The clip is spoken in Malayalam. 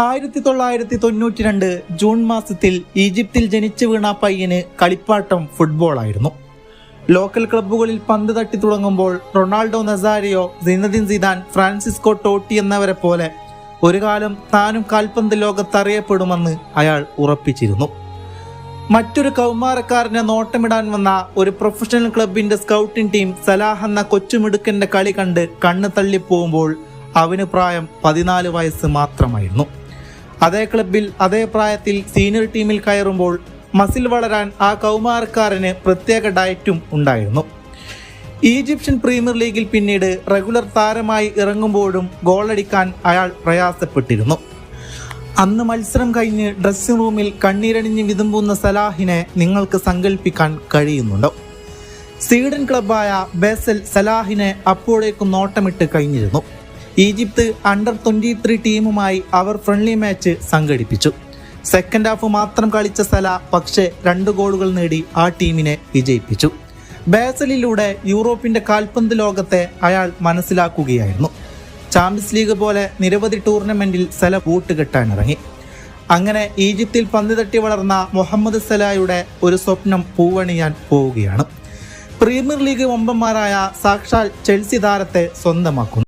ആയിരത്തി തൊള്ളായിരത്തി തൊണ്ണൂറ്റി രണ്ട് ജൂൺ മാസത്തിൽ ഈജിപ്തിൽ ജനിച്ചു വീണ പയ്യന് കളിപ്പാട്ടം ഫുട്ബോളായിരുന്നു. ലോക്കൽ ക്ലബ്ബുകളിൽ പന്ത് തട്ടി തുടങ്ങുമ്പോൾ Ronaldo Nazario Zinedine Zidane Francesco Totti എന്നവരെ പോലെ ഒരു കാലം താനും കാൽപന്ത് ലോകത്ത് അറിയപ്പെടുമെന്ന് അയാൾ ഉറപ്പിച്ചിരുന്നു. മറ്റൊരു കൗമാരക്കാരനെ നോട്ടമിടാൻ വന്ന ഒരു പ്രൊഫഷണൽ ക്ലബിന്റെ സ്കൗട്ടിംഗ് ടീം സലാഹ് എന്ന കൊച്ചുമിടുക്കന്റെ കളി കണ്ട് കണ്ണ് തള്ളിപ്പോകുമ്പോൾ അവന് പ്രായം പതിനാല് വയസ്സ് മാത്രമായിരുന്നു. അതേ ക്ലബിൽ അതേ പ്രായത്തിൽ സീനിയർ ടീമിൽ കയറുമ്പോൾ മസിൽ വളരാൻ ആ കൗമാരക്കാരന് പ്രത്യേക ഡയറ്റും ഉണ്ടായിരുന്നു. ഈജിപ്ഷ്യൻ പ്രീമിയർ ലീഗിൽ പിന്നീട് റെഗുലർ താരമായി ഇറങ്ങുമ്പോഴും ഗോളടിക്കാൻ അയാൾ പ്രയാസപ്പെട്ടിരുന്നു. അന്ന് മത്സരം കഴിഞ്ഞ് ഡ്രസ്സിംഗ് റൂമിൽ കണ്ണീരണിഞ്ഞ് വിതുമ്പുന്ന സലാഹിനെ നിങ്ങൾക്ക് സങ്കല്പിക്കാൻ കഴിയുന്നുണ്ടോ? സ്വീഡൻ ക്ലബായ ബേസൽ സലാഹിനെ അപ്പോഴേക്കും നോട്ടമിട്ട് കഴിഞ്ഞിരുന്നു. ഈജിപ്ത് അണ്ടർ ട്വന്റി ത്രീ ടീമുമായി അവർ ഫ്രണ്ട്ലി മാച്ച് സംഘടിപ്പിച്ചു. സെക്കൻഡ് ഹാഫ് മാത്രം കളിച്ച സല പക്ഷേ രണ്ട് ഗോളുകൾ നേടി ആ ടീമിനെ വിജയിപ്പിച്ചു. ബേസലിലൂടെ യൂറോപ്പിന്റെ കാൽപന്ത് ലോകത്തെ അയാൾ മനസ്സിലാക്കുകയായിരുന്നു. ചാമ്പ്യൻസ് ലീഗ് പോലെ നിരവധി ടൂർണമെന്റിൽ സല കൂട്ടുകെട്ടാനിറങ്ങി അങ്ങനെ ഈജിപ്തിൽ പന്ത് തട്ടി വളർന്ന മുഹമ്മദ് സലായുടെ ഒരു സ്വപ്നം പൂവണിയാൻ പോവുകയാണ്. പ്രീമിയർ ലീഗ് വമ്പന്മാരായ സാക്ഷാൽ ചെൽസി താരത്തെ സ്വന്തമാക്കുന്നു.